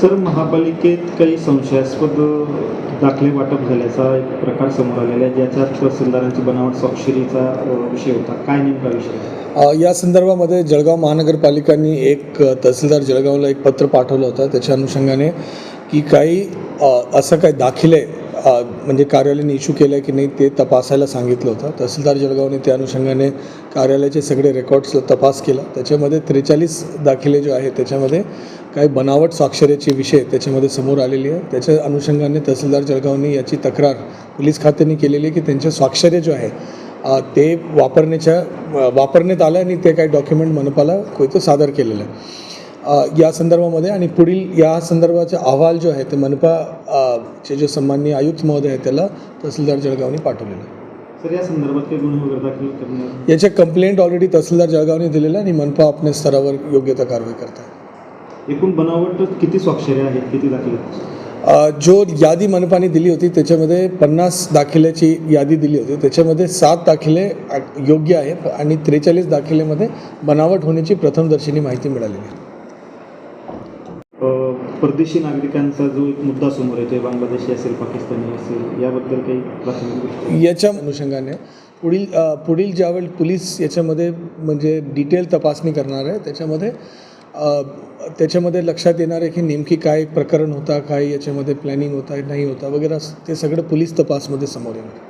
Sir महापालिकेत काही संशयास्पद दाखले वाटप झाल्याचा एक प्रकार समोर आलेला आहे ज्याच्यात तहसीलदारांची बनावट स्वाक्षरीचा विषय होता. काय नेमका विषय या संदर्भामध्ये जळगाव महानगरपालिकांनी एक तहसीलदार जळगावला एक पत्र पाठवलं होतं. त्याच्या अनुषंगाने की काही असं काही दाखले म्हणजे कार्यालयाने इश्यू केलं आहे की नाही ते तपासायला सांगितलं होतं. तहसीलदार जळगावने त्या अनुषंगाने कार्यालयाचे सगळे रेकॉर्ड्स तपास केला. त्याच्यामध्ये त्रेचाळीस दाखिले जो आहे त्याच्यामध्ये काही बनावट स्वाक्षरेचे विषय त्याच्यामध्ये समोर आलेली आहे त्याच्या अनुषंगाने तहसीलदार जळगावने याची तक्रार पोलीस खात्याने केलेली आहे की त्यांच्या स्वाक्षरे जो आहे ते वापरण्याच्या वापरण्यात आलं आणि ते काही डॉक्युमेंट मनपाला कोयतं सादर केलेलं आहे. या संदर्भामध्ये आणि पुढील या संदर्भाचा अहवाल जो आहे ते मनपा चे जे सन्माननीय आयुक्त महोदय आहेत त्याला तहसीलदार जळगावने पाठवलेलं आहे. सर या संदर्भात गुन्हे वगैरे दाखल करण्यात याचे कंप्लेंट ऑलरेडी तहसीलदार जळगावने दिलेलं आहे आणि मनपा आपल्या स्तरावर योग्य त्या कारवाई करत आहे एकूण बनावट किती स्वाक्षऱ्या आहेत? किती दाखले आहेत? जो यादी मनपाने दिली होती त्याच्यामध्ये पन्नास दाखल्याची यादी दिली होती. त्याच्यामध्ये सात दाखले योग्य आहे आणि त्रेचाळीस दाखलेमध्ये बनावट होण्याची प्रथमदर्शनी माहिती मिळालेली आहे. परदेशी नागरिकांचा जो एक मुद्दा समोर येतो बांगलादेशी असेल पाकिस्तानी असेल याबद्दल काही प्राथमिक याच्या अनुषंगाने पुढील पुढील ज्यावेळी पोलीस याच्यामध्ये म्हणजे डिटेल तपासणी करणार आहे त्याच्यामध्ये त्याच्यामध्ये लक्षात येणार आहे की नेमकी काय प्रकरण होता काय याच्यामध्ये प्लॅनिंग होता नाही होता वगैरे असं ते सगळं पोलीस तपासमध्ये समोर येणार.